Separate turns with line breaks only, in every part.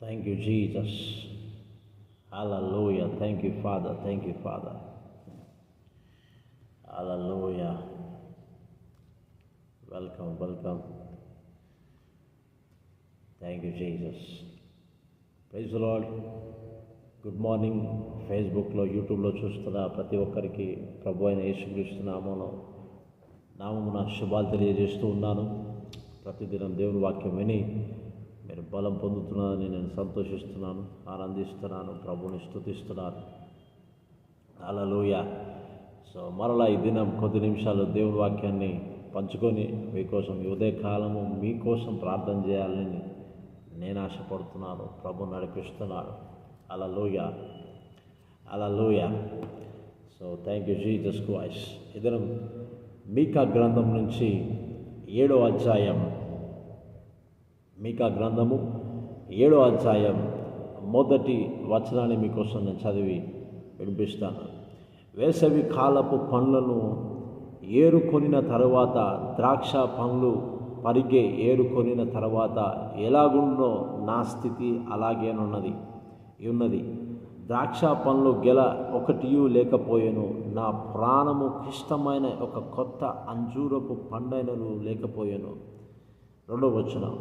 Thank you, Jesus. Hallelujah. Thank you, Father. Thank you, Father. Hallelujah. Welcome, welcome. Thank you Jesus praise Lord good morning ఫేస్బుక్లో యూట్యూబ్లో చూస్తున్న ప్రతి ఒక్కరికి ప్రభు అయిన యేసుక్రీస్తు నామములో నామమున శుభాలు తెలియజేస్తూ ఉన్నాను ప్రతిదినం దేవుని వాక్యం విని మీరు బలం పొందుతున్నారని నేను సంతోషిస్తున్నాను ఆనందిస్తున్నాను ప్రభుని స్థుతిస్తున్నాను అలలోయ సో మరలా ఈ దినం కొద్ది నిమిషాలు దేవుని వాక్యాన్ని పంచుకొని మీకోసం ఉదయ కాలము మీకోసం ప్రార్థన చేయాలని నేను ఆశపడుతున్నాను ప్రభు నడిపిస్తున్నాడు. అలా లోయ అలా లోయ so thank you Jesus Christ ఈ దినం మీకా గ్రంథం నుంచి ఏడో అధ్యాయం మీకా గ్రంథము ఏడో అధ్యాయం మొదటి వచనాన్ని మీకోసం నేను చదివి వినిపిస్తాను. వేసవి కాలపు పండ్లను ఏరుకొనిన తర్వాత ద్రాక్ష పండ్లు పరిగే ఏరుకొనిన తర్వాత ఎలాగుండో నా స్థితి అలాగేనున్నది. ఉన్నది. ద్రాక్ష పండ్లు గెల ఒకటియు లేకపోయాను నా ప్రాణము క్లిష్టమైన ఒక కొత్త అంజూరపు పండైనను లేకపోయాను. రెండవ వచనం.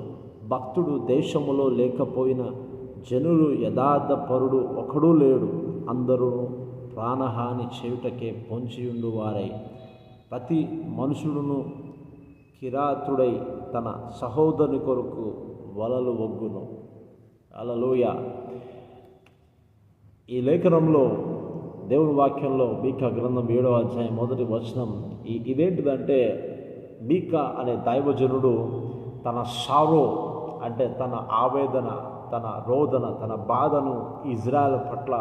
భక్తుడు దేశములో లేకపోయిన జనులు యథార్థ పరుడు ఒకడూ లేడు. అందరూ ప్రాణహాని చేయుటకే పొంచియుండు వారై ప్రతి మనుషుడును కిరాతుడై తన సహోదరుని కొరకు వలలు ఒగ్గును. అలలోయ ఈ లేఖనంలో దేవుని వాక్యంలో మీకా గ్రంథం ఏడవ అధ్యాయం మొదటి వచనం ఈ ఇదేంటిదంటే మీకా అనే దైవజనుడు తన షారో అంటే తన ఆవేదన తన రోదన తన బాధను ఇజ్రాయల్ పట్ల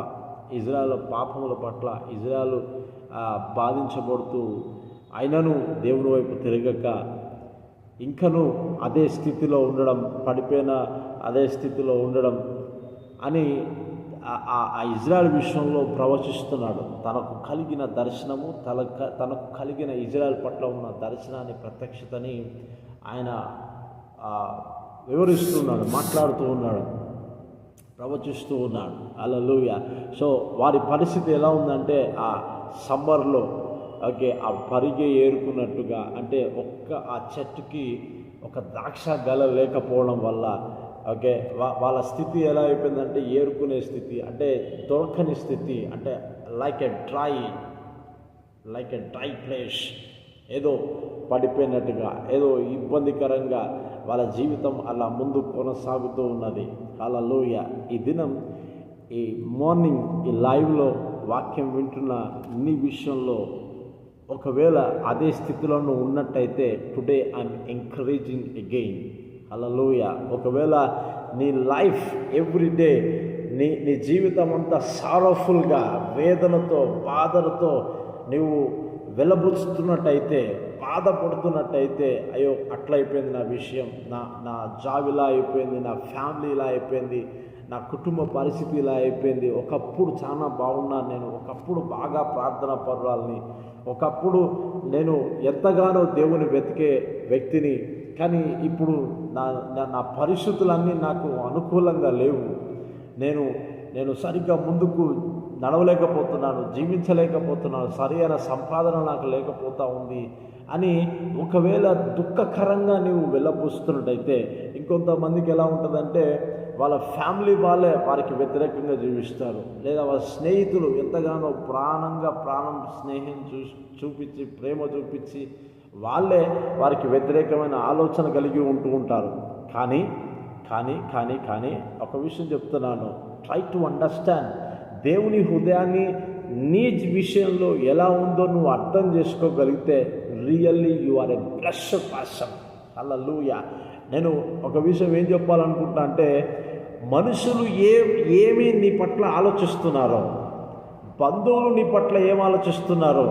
ఇజ్రాయల్ పాపముల పట్ల ఇజ్రాయల్ బాధించబడుతూ అయినను దేవుని వైపు తిరగక ఇంకను అదే స్థితిలో ఉండడం పడిపోయిన అదే స్థితిలో ఉండడం అని ఆ ఇజ్రాయల్ విషయంలో ప్రవచిస్తున్నాడు. తనకు కలిగిన దర్శనము తన తనకు కలిగిన ఇజ్రాయల్ పట్ల ఉన్న దర్శనాన్ని ప్రత్యక్షతని ఆయన వివరిస్తున్నాడు మాట్లాడుతూ ఉన్నాడు ప్రవచిస్తూ ఉన్నాడు. అలలుయ సో వారి పరిస్థితి ఎలా ఉందంటే ఆ సమ్మర్లో ఓకే ఆ పరిగె ఏరుకున్నట్టుగా అంటే ఒక్క ఆ చెట్టుకి ఒక ద్రాక్ష గల లేకపోవడం వల్ల ఓకే వాళ్ళ స్థితి ఎలా అయిపోయిందంటే ఏరుకునే స్థితి అంటే దొరకని స్థితి అంటే like a dry like a dry place ఏదో పడిపోయినట్టుగా ఏదో ఇబ్బందికరంగా వాళ్ళ జీవితం అలా ముందు కొనసాగుతూ ఉన్నది. అలా లోయ ఈ దినం ఈ మార్నింగ్ ఈ లైవ్లో వాక్యం వింటున్న నీ విషయంలో ఒకవేళ అదే స్థితిలో నువ్వు ఉన్నట్టయితే టుడే ఐఎమ్ ఎంకరేజింగ్ అగెయిన్ అలలోయ ఒకవేళ నీ లైఫ్ ఎవ్రీడే నీ నీ జీవితం అంతా సారఫుల్గా వేదనతో బాధలతో నువ్వు వెలబుచ్చుతున్నట్టయితే బాధపడుతున్నట్టయితే అయ్యో అట్లయిపోయింది నా విషయం నా నా జాబ్ ఇలా అయిపోయింది నా ఫ్యామిలీ ఇలా అయిపోయింది నా కుటుంబ పరిస్థితి ఇలా అయిపోయింది. ఒకప్పుడు చాలా బాగున్నాను నేను ఒకప్పుడు బాగా ప్రార్థన పర్వాలని ఒకప్పుడు నేను ఎంతగానో దేవుని వెతికే వ్యక్తిని కానీ ఇప్పుడు నా నా పరిస్థితులన్నీ నాకు అనుకూలంగా లేవు. నేను నేను సరిగ్గా ముందుకు నడవలేకపోతున్నాను జీవించలేకపోతున్నాను సరైన సంపాదన నాకు లేకపోతూ ఉంది. అని ఒకవేళ దుఃఖకరంగా నీవు వెళ్ళబోస్తున్నట్టయితే ఇంకొంతమందికి ఎలా ఉంటుందంటే వాళ్ళ ఫ్యామిలీ వాళ్ళే వారికి వ్యతిరేకంగా జీవిస్తారు. లేదా వాళ్ళ స్నేహితులు ఎంతగానో ప్రాణంగా ప్రాణం స్నేహం చూ చూపించి ప్రేమ చూపించి వాళ్ళే వారికి వ్యతిరేకమైన ఆలోచన కలిగి ఉంటూ ఉంటారు. కానీ కానీ కానీ కానీ ఒక విషయం చెప్తున్నాను. ట్రై టు అండర్స్టాండ్ దేవుని హృదయాన్ని నీ విషయంలో ఎలా ఉందో నువ్వు అర్థం చేసుకోగలిగితే really you are a blush person అలా లూయ నేను ఒక విషయం ఏం చెప్పాలనుకుంటా అంటే మనుషులు ఏ ఏమి నీ పట్ల ఆలోచిస్తున్నారో బంధువులు నీ పట్ల ఏం ఆలోచిస్తున్నారో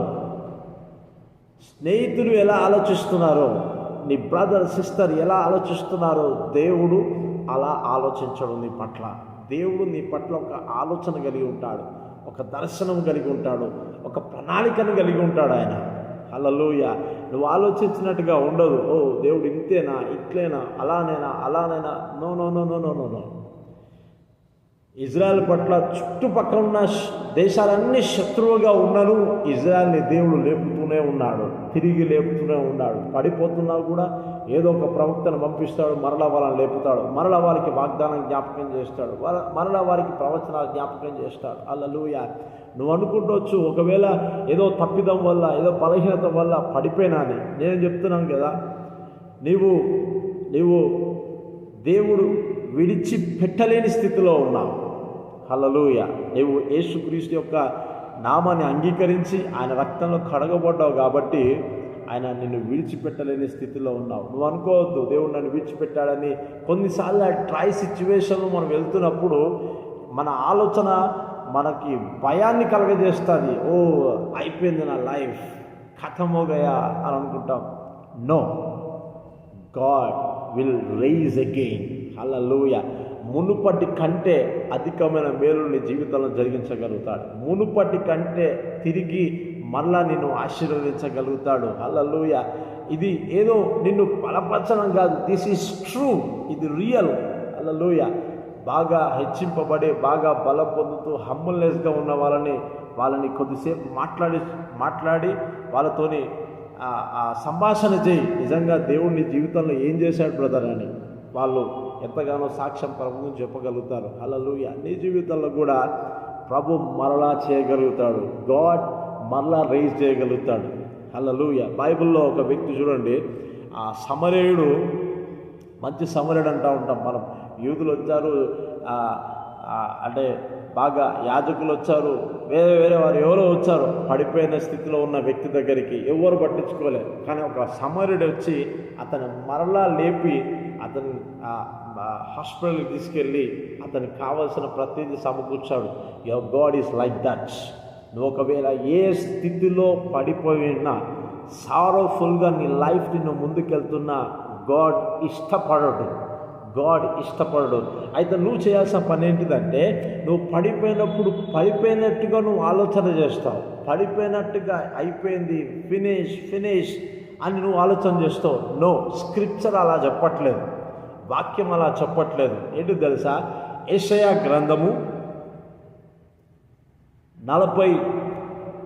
స్నేహితులు ఎలా ఆలోచిస్తున్నారో నీ బ్రదర్ సిస్టర్ ఎలా ఆలోచిస్తున్నారో దేవుడు అలా ఆలోచించడం నీ పట్ల. దేవుడు నీ పట్ల ఒక ఆలోచన కలిగి ఉంటాడు ఒక దర్శనం కలిగి ఉంటాడు ఒక ప్రణాళికను కలిగి ఉంటాడు ఆయన. హల్లలోయ. నువ్వు ఆలోచించినట్టుగా ఉండదు. ఓ దేవుడు ఇంతేనా? ఇట్లేనా? అలానేనా? అలానేనా? No no no no no no no. Israel పట్ల చుట్టుపక్కల ఉన్న దేశాలన్నీ శత్రువుగా ఉన్నను ఇజ్రాయెల్ని దేవుడు లేపుతూనే ఉన్నాడు. తిరిగి లేపుతూనే ఉన్నాడు. పడిపోతున్నా కూడా ఏదో ఒక ప్రవక్తను పంపిస్తాడు మరలా వాళ్ళని లేపుతాడు. మరలా వారికి వాగ్దానం జ్ఞాపకం చేస్తాడు. వర- మరలా వారికి ప్రవచనాలు జ్ఞాపకం చేస్తాడు. అల్లలుయ నువ్వు అనుకుంటవచ్చు ఒకవేళ ఏదో తప్పిదం వల్ల ఏదో బలహీనత వల్ల పడిపోయినా అని నేను చెప్తున్నాను కదా నీవు నీవు దేవుడు విడిచి పెట్టలేని స్థితిలో ఉన్నావు. హల్లెలూయ. నీవు యేసుక్రీస్తు యొక్క నామాన్ని అంగీకరించి ఆయన రక్తంలో కడగబడ్డావు కాబట్టి ఆయన నిన్ను విడిచిపెట్టలేని స్థితిలో ఉన్నావు. నువ్వు అనుకోవద్దు దేవుడు నన్ను విడిచిపెట్టాడని. కొన్నిసార్లు ఆ ట్రై సిచ్యువేషన్లో మనం వెళ్తున్నప్పుడు మన ఆలోచన మనకి భయాన్ని కలగజేస్తుంది. ఓ అయిపోయింది నా లైఫ్. కథమోగయా అని అనుకుంటాం. No. God will rise again hallelujah. మునుపటి కంటే అధికమైన మేలుని జీవితంలో జరిగించగలుగుతాడు. మునుపటి కంటే తిరిగి మళ్ళా నిన్ను ఆశీర్వదించగలుగుతాడు. హల్లెలూయ. ఇది ఏదో నిన్ను బలపరచడం కాదు. దిస్ ఈస్ ట్రూ ఇది రియల్ హల్లెలూయ. బాగా హెచ్చింపబడి బాగా బలం పొందుతూ హమ్ముల్నెస్గా ఉన్న వాళ్ళని వాళ్ళని కొద్దిసేపు మాట్లాడి మాట్లాడి వాళ్ళతోని ఆ- సంభాషణ చేయి. నిజంగా దేవుడిని జీవితంలో ఏం చేశాడు బ్రదర్ అని వాళ్ళు ఎంతగానో సాక్ష్యం ప్రభు చెప్పగలుగుతారు. హల్లెలూయ. అన్ని జీవితంలో కూడా ప్రభు మరలా చేయగలుగుతాడు. గాడ్ మరలా రైజ్ చేయగలుగుతాడు. హల్లెలూయ. బైబిల్లో ఒక వ్యక్తి చూడండి. ఆ సమరేయుడు మంచి సమరేయుడు అంటూ ఉంటాం మనం. యూదులు వచ్చారు అంటే బాగా యాజకులు వచ్చారు వేరే వేరే వారు ఎవరో వచ్చారు పడిపోయిన స్థితిలో ఉన్న వ్యక్తి దగ్గరికి ఎవరు పట్టించుకోలేదు. కానీ ఒక సమరుడు వచ్చి అతను మరలా లేపి అతని హాస్పిటల్కి తీసుకెళ్ళి అతనికి కావలసిన ప్రతిదీ సమకూర్చాడు. Your God is like that నువ్వు ఒకవేళ ఏ స్థితిలో పడిపోయినా సారోఫుల్గా నీ లైఫ్ నిన్ను ముందుకెళ్తున్నా గాడ్ ఇష్టపడడు. గాడ్ ఇష్టపడడు. అయితే నువ్వు చేయాల్సిన పని ఏంటిదంటే నువ్వు పడిపోయినప్పుడు పడిపోయినట్టుగా నువ్వు ఆలోచన చేస్తావు. పడిపోయినట్టుగా అయిపోయింది ఫినిష్ ఫినిష్ అని నువ్వు ఆలోచన చేస్తావు. నో స్క్రిప్చర్ అలా చెప్పట్లేదు. వాక్యం అలా చెప్పట్లేదు. ఏంటి తెలుసా? ఏషయా గ్రంథము నలభై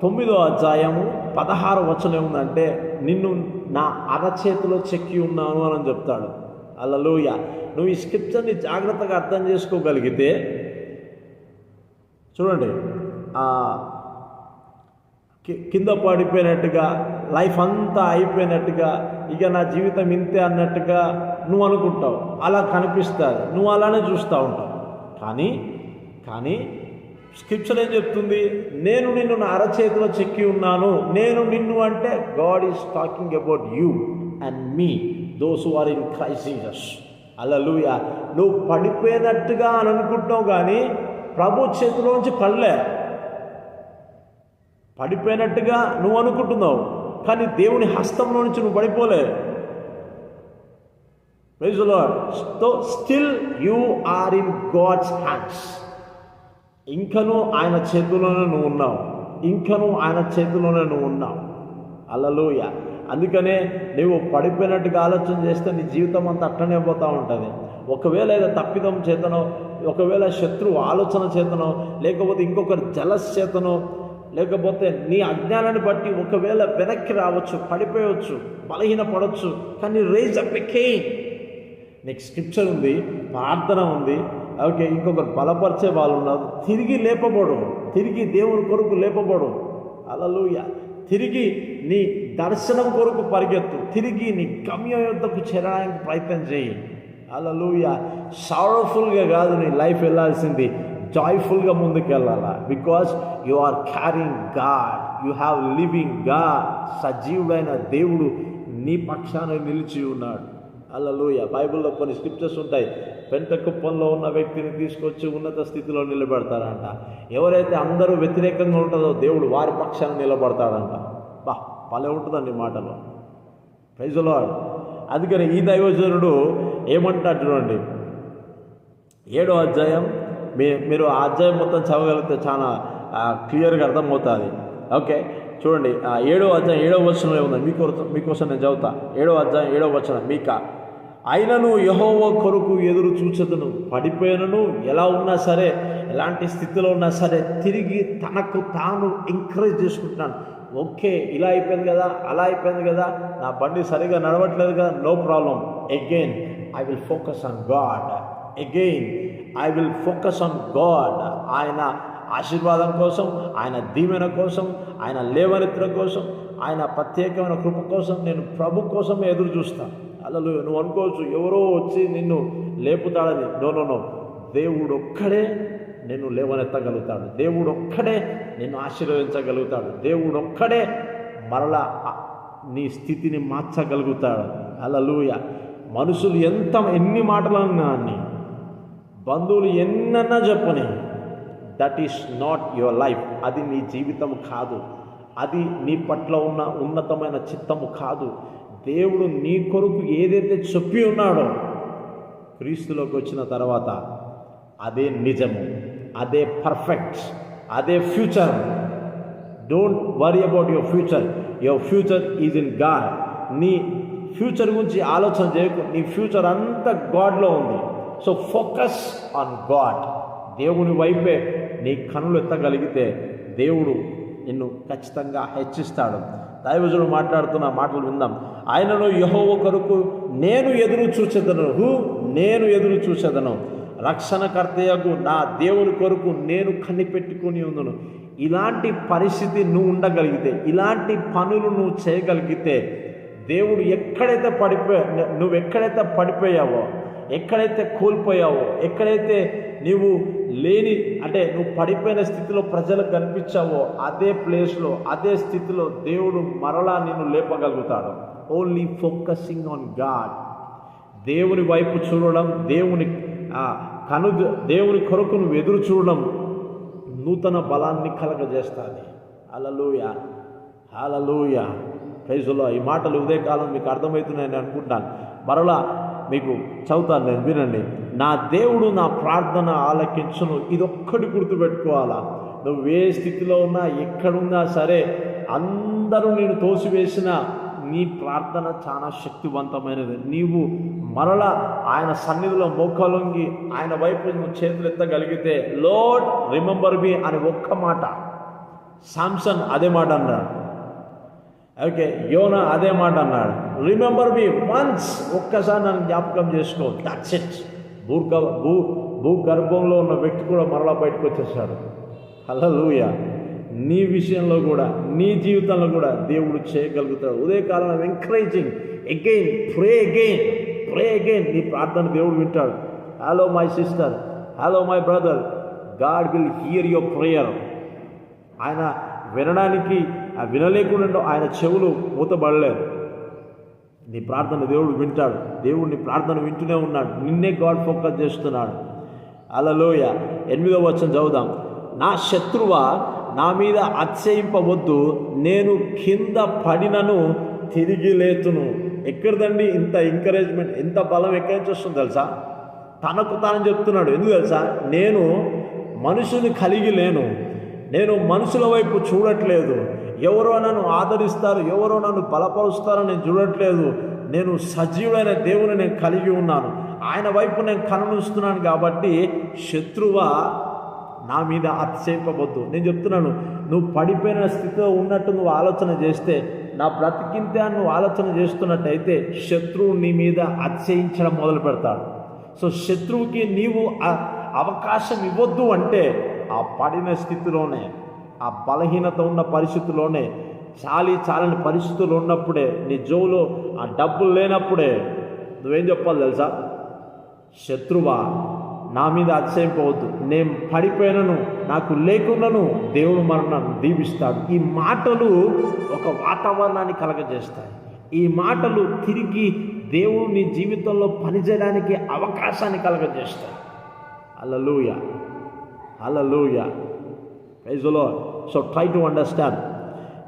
తొమ్మిదో అధ్యాయము పదహారు వచనం ఏముందంటే నిన్ను నా అరచేతిలో చెక్కి ఉన్నాను అని చెప్తాడు. అలలోయ నువ్వు ఈ స్క్రిప్చర్ని జాగ్రత్తగా అర్థం చేసుకోగలిగితే చూడండి కింద పడిపోయినట్టుగా లైఫ్ అంతా అయిపోయినట్టుగా ఇక నా జీవితం ఇంతే అన్నట్టుగా నువ్వు అనుకుంటావు. అలా కనిపిస్తుంది. నువ్వు అలానే చూస్తూ ఉంటావు. కానీ కానీ స్క్రిప్చర్ ఏం చెప్తుంది? నేను నిన్ను నా అరచేతిలో చెక్కి ఉన్నాను. నేను నిన్ను అంటే God is talking about you and me those are in Christ Jesus hallelujah నువ్వు పడిపోయినట్టుగా అని అనుకుంటున్నావు కానీ ప్రభు చేతిలోంచి పడలే. పడిపోయినట్టుగా నువ్వు అనుకుంటున్నావు కానీ దేవుని హస్తంలో నుంచి నువ్వు పడిపోలే. Praise so still you are in God's hands ఇంకను ఆయన చేతిలోనే నువ్వు ఉన్నావు. ఇంకను ఆయన చేతిలోనే నువ్వు ఉన్నావు. అల్లలోయ అందుకనే నువ్వు పడిపోయినట్టుగా ఆలోచన చేస్తే నీ జీవితం అంతా అట్టనే పోతూ ఉంటుంది. ఒకవేళ ఏదో తప్పిదం చేతనో ఒకవేళ శత్రువు ఆలోచన చేతనో లేకపోతే ఇంకొకరి జలస్ చేతనో లేకపోతే నీ అజ్ఞానాన్ని బట్టి ఒకవేళ వెనక్కి రావచ్చు పడిపోయవచ్చు బలహీన పడవచ్చు కానీ రేజ్ అప్ నీకు స్క్రిప్చర్ ఉంది ప్రార్థన ఉంది ఓకే ఇంకొకరు బలపరిచే వాళ్ళు ఉన్నారు తిరిగి లేపబడు తిరిగి దేవుని కొరకు లేపబడు. అలలుయ తిరిగి నీ దర్శనం కొరకు పరిగెత్తు. తిరిగి నీ గమ్యం యొద్దకు చేరడానికి ప్రయత్నం చేయి. అలలుయ సారఫుల్గా కాదు నీ లైఫ్ వెళ్ళాల్సింది. జాయ్ఫుల్గా ముందుకెళ్ళాలా? Because you are carrying God you have living God సజీవుడైన దేవుడు నీ పక్షాన నిలిచి ఉన్నాడు. అల్లలోయ బైబిల్లో కొన్ని స్క్రిప్చర్స్ ఉంటాయి. పెంట కుప్పంలో ఉన్న వ్యక్తిని తీసుకొచ్చి ఉన్నత స్థితిలో నిలబెడతారంట. ఎవరైతే అందరూ వ్యతిరేకంగా ఉంటుందో దేవుడు వారి పక్షాన్ని నిలబడతాడంట. బా భలే ఉంటుందండి మాటలో. ప్రైజులో అందుకని ఈ దైవజనుడు ఏమంటాడు చూడండి. ఏడో అధ్యాయం మీ మీరు ఆ అధ్యాయం మొత్తం చదవగలిగితే చాలా క్లియర్గా అర్థమవుతుంది. ఓకే చూడండి ఏడో అధ్యాయం ఏడో వచనం ఏముంది? మీకోసం మీకోసం నేను చదువుతా. ఏడో అధ్యాయం ఏడో వచనం మీకా? అయినను యహోవ కొరకు ఎదురు చూచదును. పడిపోయినను ఎలా ఉన్నా సరే ఎలాంటి స్థితిలో ఉన్నా సరే తిరిగి తనకు తాను ఎంకరేజ్ చేసుకుంటున్నాను. ఓకే ఇలా అయిపోయింది కదా అలా అయిపోయింది కదా నా బండి సరిగా నడవట్లేదు కదా no problem again I will focus on God again I will focus on God ఆయన ఆశీర్వాదం కోసం ఆయన దీవెన కోసం ఆయన లేవనెత్తడం కోసం ఆయన ప్రత్యేకమైన కృప కోసం నేను ప్రభు కోసం ఎదురు చూస్తాను. అలా నువ్వు అనుకోవచ్చు ఎవరో వచ్చి నిన్ను లేపుతాడని. No no no. దేవుడు ఒక్కడే నిన్ను లేవనెత్తగలుగుతాడు. దేవుడు ఒక్కడే నిన్ను ఆశీర్వదించగలుగుతాడు. దేవుడు ఒక్కడే మరలా నీ స్థితిని మార్చగలుగుతాడు. అలలుయ మనుషులు ఎంత ఎన్ని మాటలు అన్నా బంధువులు ఎన్నన్నా చెప్పని that is not your life అది నీ జీవితం కాదు. అది నీ పట్ల ఉన్న ఉన్నతమైన చిత్తము కాదు. దేవుడు నీ కొరకు ఏదైతే చెప్పి ఉన్నాడో క్రీస్తులోకి వచ్చిన తర్వాత అదే నిజము అదే పర్ఫెక్ట్ అదే future don't worry about your future your future is in God నీ ఫ్యూచర్ గురించి ఆలోచన చేయకు. నీ ఫ్యూచర్ అంతా గాడ్లో ఉంది. సో ఫోకస్ ఆన్ గాడ్ దేవుని వైపే నీ కనులు ఎత్తగలిగితే దేవుడు నిన్ను ఖచ్చితంగా హెచ్చిస్తాడు. దైవజుడు మాట్లాడుతున్న మాటలు విందాం. ఆయనను యహో కొరకు నేను ఎదురు చూసేదను హూ? నేను ఎదురు చూసేదను రక్షణకర్తయకు నా దేవుని కొరకు నేను కనిపెట్టుకుని ఉందను ఇలాంటి పరిస్థితి నువ్వు ఉండగలిగితే ఇలాంటి పనులు నువ్వు చేయగలిగితే దేవుడు ఎక్కడైతే పడిపోయా నువ్వు ఎక్కడైతే పడిపోయావో ఎక్కడైతే కోల్పోయావో ఎక్కడైతే నీవు లేని అంటే నువ్వు పడిపోయిన స్థితిలో ప్రజలకు కనిపించావో అదే ప్లేస్లో అదే స్థితిలో దేవుడు మరలా నిన్ను లేపగలుగుతాడు. ఓన్లీ ఫోకసింగ్ ఆన్ గాడ్ దేవుని వైపు చూడడం దేవుని కను దేవుని కొరకు నువ్వు ఎదురు చూడడం నూతన బలాన్ని కలగజేస్తుంది. అలలోయ అలలోయ ప్రైజులో ఈ మాటలు ఉదయకాలం మీకు అర్థమవుతున్నాయని అనుకుంటాను మరలా మీకు చదువుతాను నేను వినండి. నా దేవుడు నా ప్రార్థన ఆలకించును. ఇదొక్కటి గుర్తుపెట్టుకోవాలా? నువ్వు ఏ స్థితిలో ఉన్నా ఎక్కడున్నా సరే అందరూ నేను తోసివేసిన నీ ప్రార్థన చాలా శక్తివంతమైనది. నీవు మరలా ఆయన సన్నిధిలో మోకలొంగి ఆయన వైపు నువ్వు చేతులు ఎత్తగలిగితే లోడ్ రిమెంబర్ మీ అని ఒక్క మాట. సామ్సన్ అదే మాట అన్నాడు. ఓకే యోన అదే మాట అన్నాడు. రిమెంబర్ మీ వన్స్ ఒక్కసారి నన్ను జ్ఞాపకం చేసుకో. దట్స్ ఇట్ భూగ భూ భూగర్భంలో ఉన్న వ్యక్తి కూడా మరలా బయటకు వచ్చేసాడు. హలలుయ నీ విషయంలో కూడా నీ జీవితంలో కూడా దేవుడు చేయగలుగుతాడు. ఉదయకాలం encouraging again pray again pray again నీ ప్రార్థన దేవుడు వింటాడు. Hello my sister hello my brother God will hear your prayer ఆయన వినడానికి ఆ వినలేకుండా ఆయన చెవులు మూతబడలేదు. నీ ప్రార్థన దేవుడు వింటాడు. దేవుడు నీ ప్రార్థన వింటూనే ఉన్నాడు. నిన్నే గాడ్ ఫోకస్ చేస్తున్నాడు. అలలోయ ఎనిమిదో వచ్చిన చదువుదాం. నా శత్రువా నా మీద అత్యయింపవద్దు నేను కింద పడినను తిరిగి లేతును. ఎక్కడిదండి ఇంత ఎంకరేజ్మెంట్ ఇంత బలం ఎక్కడి నుంచి వస్తుంది తెలుసా? తనకు తాను చెప్తున్నాడు. ఎందుకు తెలుసా? నేను మనుషుని కలిగి లేను. నేను మనుషుల వైపు చూడట్లేదు. ఎవరో నన్ను ఆదరిస్తారు ఎవరో నన్ను బలపరుస్తారో నేను చూడట్లేదు. నేను సజీవుడైన దేవుని నేను కలిగి ఉన్నాను. ఆయన వైపు నేను కనునిస్తున్నాను కాబట్టి శత్రువ నా మీద అతిశయింపవద్దు నేను చెప్తున్నాను నువ్వు పడిపోయిన స్థితిలో ఉన్నట్టు నువ్వు ఆలోచన చేస్తే నా బ్రతికింతే నువ్వు ఆలోచన చేస్తున్నట్టయితే శత్రువు నీ మీద అతిశయించడం మొదలు పెడతాడు. సో శత్రువుకి నీవు అవకాశం ఇవ్వద్దు అంటే ఆ పడిన స్థితిలోనే ఆ బలహీనత ఉన్న పరిస్థితుల్లోనే చాలి చాలని పరిస్థితులు ఉన్నప్పుడే నీ జోలో ఆ డబ్బులు లేనప్పుడే నువ్వేం చెప్పాలి తెలుసా? శత్రువా నా మీద అతిశయింపవద్దు నేను పడిపోయినను నాకు లేకున్నను దేవుడు మన నన్ను ఈ మాటలు ఒక వాతావరణాన్ని కలగజేస్తాయి. ఈ మాటలు తిరిగి దేవుడు నీ జీవితంలో పనిచేయడానికి అవకాశాన్ని కలగజేస్తాయి. అల్లలుయ అల్లలుయ ప్రైజులో సో ట్రై టు అండర్స్టాండ్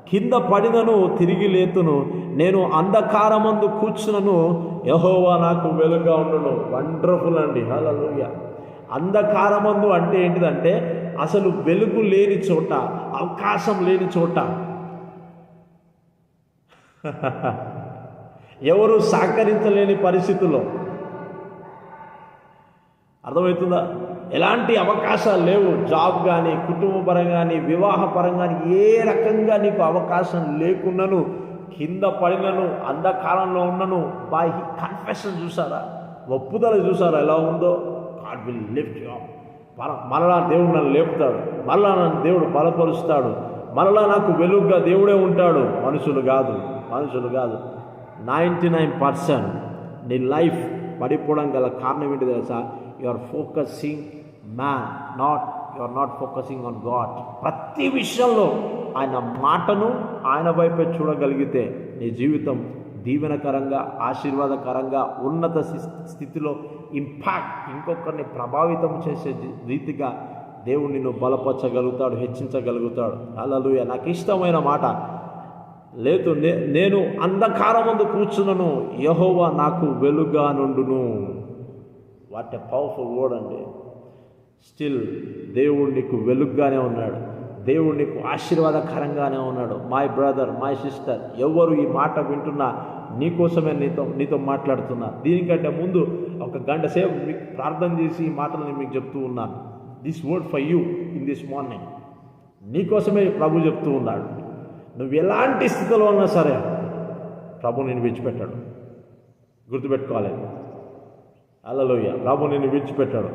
కింద పడినను తిరిగి లేతును నేను అంధకారమందు కూర్చునను యహోవా నాకు వెలుగుగా ఉండను. వండర్ఫుల్ అండి. హల్లెలూయా అంధకారమందు అంటే ఏంటిదంటే అసలు వెలుగు లేని చోట అవకాశం లేని చోట. ఎవరు సహకరించలేని పరిస్థితుల్లో. అర్థమవుతుందా? ఎలాంటి అవకాశాలు లేవు. జాబ్ కానీ కుటుంబ పరంగా కానీ వివాహ పరంగా కానీ ఏ రకంగా నీకు అవకాశం లేకున్నను కింద పడినను అంధకాలంలో ఉన్నను బై కన్ఫెషన్ చూసారా ఒప్పుదల చూసారా ఎలా ఉందో? గాడ్ విల్ లిఫ్ట్ మర మరలా దేవుడు నన్ను లేపుతాడు. మరలా నన్ను దేవుడు బలపరుస్తాడు. మరలా నాకు వెలుగుగా దేవుడే ఉంటాడు. మనుషులు కాదు. మనుషులు కాదు. Ninety nine percent. నీ లైఫ్ పడిపోవడం గల కారణం ఏంటి తెలుసా? You are focusing man not you are not focusing on God ప్రతి విషయంలో ఆయన మాటను ఆయన వైపే చూడగలిగితే నీ జీవితం దీవెనకరంగా ఆశీర్వాదకరంగా ఉన్నత స్థి- స్థితిలో ఇంపాక్ట్ ఇంకొకరిని ప్రభావితం చేసే రీతిగా దేవుడు నిన్ను బలపరచగలుగుతాడు హెచ్చించగలుగుతాడు. అలలుయ నాకు ఇష్టమైన మాట లేదు నే- నేను అంధకారం ముందు కూర్చున్నను యహోవా నాకు వెలుగా నుండును. వాట్ ఎ పవర్ఫుల్ వర్డ్ అండి. స్టిల్ దేవుడు నీకు వెలుగ్గానే ఉన్నాడు. దేవుడు నీకు ఆశీర్వాదకరంగానే ఉన్నాడు. మై బ్రదర్ మై సిస్టర్ ఎవరు ఈ మాట వింటున్నా నీకోసమే నీతో నీతో మాట్లాడుతున్నా. దీనికంటే ముందు ఒక గంట సేపు మీకు ప్రార్థన చేసి ఈ మాటలు నేను మీకు చెప్తూ ఉన్నాను this word for you in this morning నీకోసమే ప్రభు చెప్తూ ఉన్నాడు. నువ్వు ఎలాంటి స్థితిలో ఉన్నా సరే ప్రభు నేను విడిచిపెట్టాడు. గుర్తుపెట్టుకోవాలి. అల్లలోయ. ప్రభు నిన్ను విడిచిపెట్టాడు.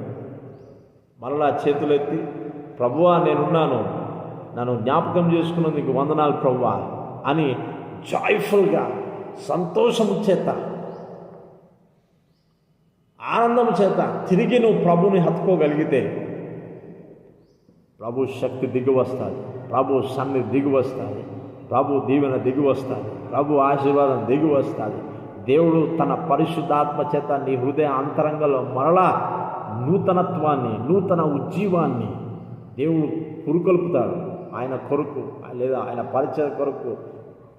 మరలా చేతులెత్తి ప్రభువా నేనున్నాను. నన్ను జ్ఞాపకం చేసుకున్నందుకు వందనాలు ప్రభువా అని జాయ్ఫుల్గా సంతోషము చేత ఆనందము చేత తిరిగి నువ్వు ప్రభుని హత్తుకోగలిగితే ప్రభు శక్తి దిగి వస్తుంది ప్రభు సన్ని దిగి వస్తుంది ప్రభు దీవెన దిగి వస్తుంది ప్రభు ఆశీర్వాదం దిగి వస్తుంది దేవుడు తన పరిశుద్ధాత్మ చేత నీ హృదయ అంతరంగంలో మరలా నూతనత్వాన్ని నూతన ఉజ్జీవాన్ని దేవుడు పురుకొల్పుతాడు. ఆయన కొరకు లేదా ఆయన పరిచయ కొరకు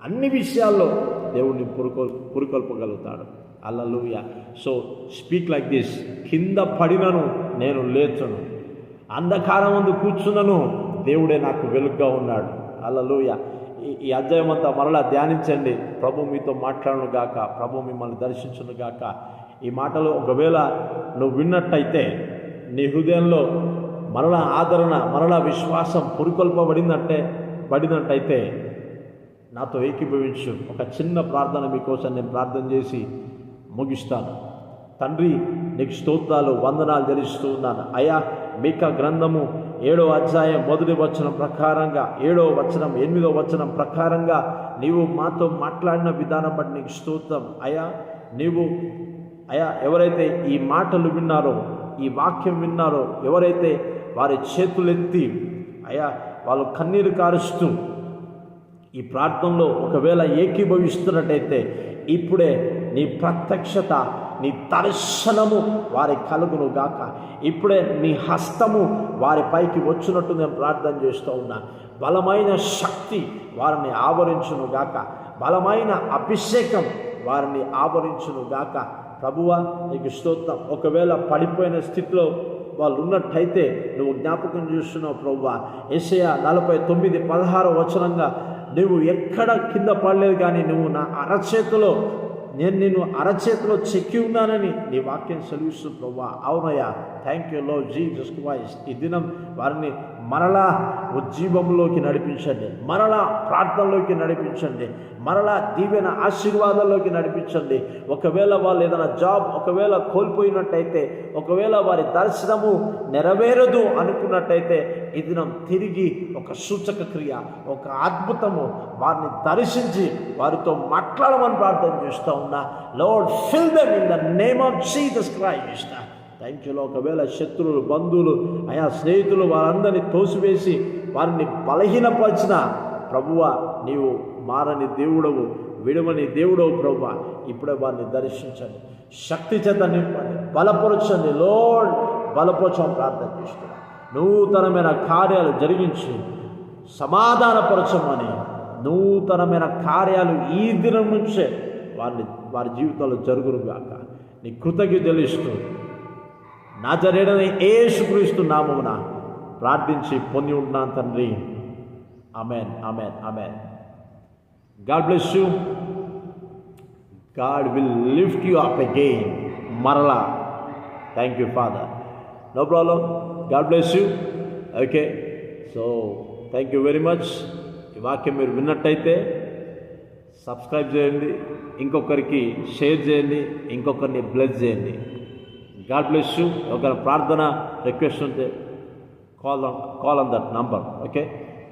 అన్ని విషయాల్లో దేవుడిని పురుకొల్ పురుకొల్పగలుగుతాడు. అల్లలుయ. So speak like this. కింద పడినను నేను లేచను. అంధకారం ముందు కూర్చున్నను దేవుడే నాకు వెలుగ్గా ఉన్నాడు. అల్లలుయ. ఈ అధ్యాయం అంతా మరలా ధ్యానించండి. ప్రభు మీతో మాట్లాడను గాక ప్రభు మిమ్మల్ని దర్శించును గాక. ఈ మాటలు ఒకవేళ నువ్వు విన్నట్టయితే నీ హృదయంలో మరలా ఆదరణ మరలా విశ్వాసం పురికొల్పబడిందంటే పడినట్టయితే నాతో ఏకీభవించు. ఒక చిన్న ప్రార్థన మీకోసం నేను ప్రార్థన చేసి ముగిస్తాను. తండ్రి నీకు స్తోత్రాలు వందనాలు తెలుస్తూ ఉన్నాను. అయా మీక గ్రంథము ఏడో అధ్యాయం మొదటి వచనం ప్రకారంగా ఏడో వచనం ఎనిమిదో వచనం ప్రకారంగా నీవు మాతో మాట్లాడిన విధానం బట్టి నీకు స్తోత్రం. అయా నీవు అయా ఎవరైతే ఈ మాటలు విన్నారో ఈ వాక్యం విన్నారో ఎవరైతే వారి చేతులెత్తి అయా వాళ్ళు కన్నీరు కారుస్తూ ఈ ప్రార్థనలో ఒకవేళ ఏకీభవిస్తున్నట్టయితే ఇప్పుడే నీ ప్రత్యక్షత నీ దర్శనము వారి కలుగును గాక. ఇప్పుడే నీ హస్తము వారి పైకి వచ్చినట్టు నేను ప్రార్థన చేస్తూ ఉన్నా. బలమైన శక్తి వారిని ఆవరించును గాక. బలమైన అభిషేకం వారిని ఆవరించును గాక. ప్రభువా నీకు స్తోత్రం. ఒకవేళ పడిపోయిన స్థితిలో వాళ్ళు ఉన్నట్టయితే నువ్వు జ్ఞాపకం చేస్తున్నావు ప్రభువా. ఏసయ నలభై తొమ్మిది పదహారు వచనంగా నువ్వు ఎక్కడ కింద పడలేదు కానీ నువ్వు నా అరచేతిలో నేను నిన్ను అరచేతిలో చెక్కి ఉన్నానని నీ వాక్యం సెలవిస్తుంది ప్రభా అవునయ్యా thank you Lord Jesus Christ ఈ దినం వారిని మరలా ఉజ్జీవంలోకి నడిపించండి. మరలా ప్రార్థనలోకి నడిపించండి. మరలా దీవెన ఆశీర్వాదంలోకి నడిపించండి. ఒకవేళ వాళ్ళు ఏదైనా జాబ్ ఒకవేళ కోల్పోయినట్టయితే ఒకవేళ వారి దర్శనము నెరవేరదు అనుకున్నట్టయితే ఈ దినం తిరిగి ఒక సూచక క్రియ ఒక అద్భుతము వారిని దర్శించి వారితో మాట్లాడమని ప్రార్థన చేస్తూ ఉన్నా. Lord fill them in the name of Jesus Christ thank ఒకవేళ శత్రువులు బంధువులు ఆయా స్నేహితులు వారందరినీ తోసివేసి వారిని బలహీనపరిచిన ప్రభువ నీవు మారని దేవుడవు విడవని దేవుడవు ప్రభువ ఇప్పుడే వారిని దర్శించండి. శక్తి చేత నింపండి బలపరచండి. లోడ్ బలపరచం ప్రార్థన చేస్తున్నాం. నూతనమైన కార్యాలు జరిగించి సమాధానపరచమని నూతనమైన కార్యాలు ఈ దినం నుంచే వారిని వారి జీవితంలో జరుగునుగాక. నీ కృతజ్ఞ తెలుస్తుంది నా జరేడని ఏసుక్రీస్తు నామమున ప్రార్థించి పొంది ఉంటున్నాను తండ్రి. Amen amen amen God bless you. God will lift you up again మరలా. Thank you father. No problem. God bless you. Okay. So thank you very much. ఈ వాక్యం మీరు విన్నట్టయితే సబ్స్క్రైబ్ చేయండి. ఇంకొకరికి షేర్ చేయండి. ఇంకొకరిని బ్లెస్ చేయండి. God bless you. Your prarthana request on unte. Call on, call on that number. Okay.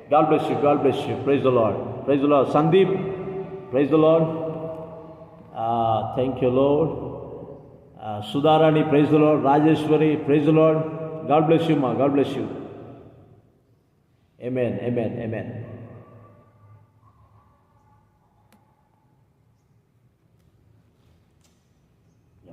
God bless you. God bless you. Praise the Lord. Praise the Lord. Sandeep. Praise the Lord. Uh, thank you, Lord. Uh, Sudharani. Praise the Lord. Rajeshwari. Praise the Lord. God bless you, Ma. God bless you. Amen. Amen. Amen.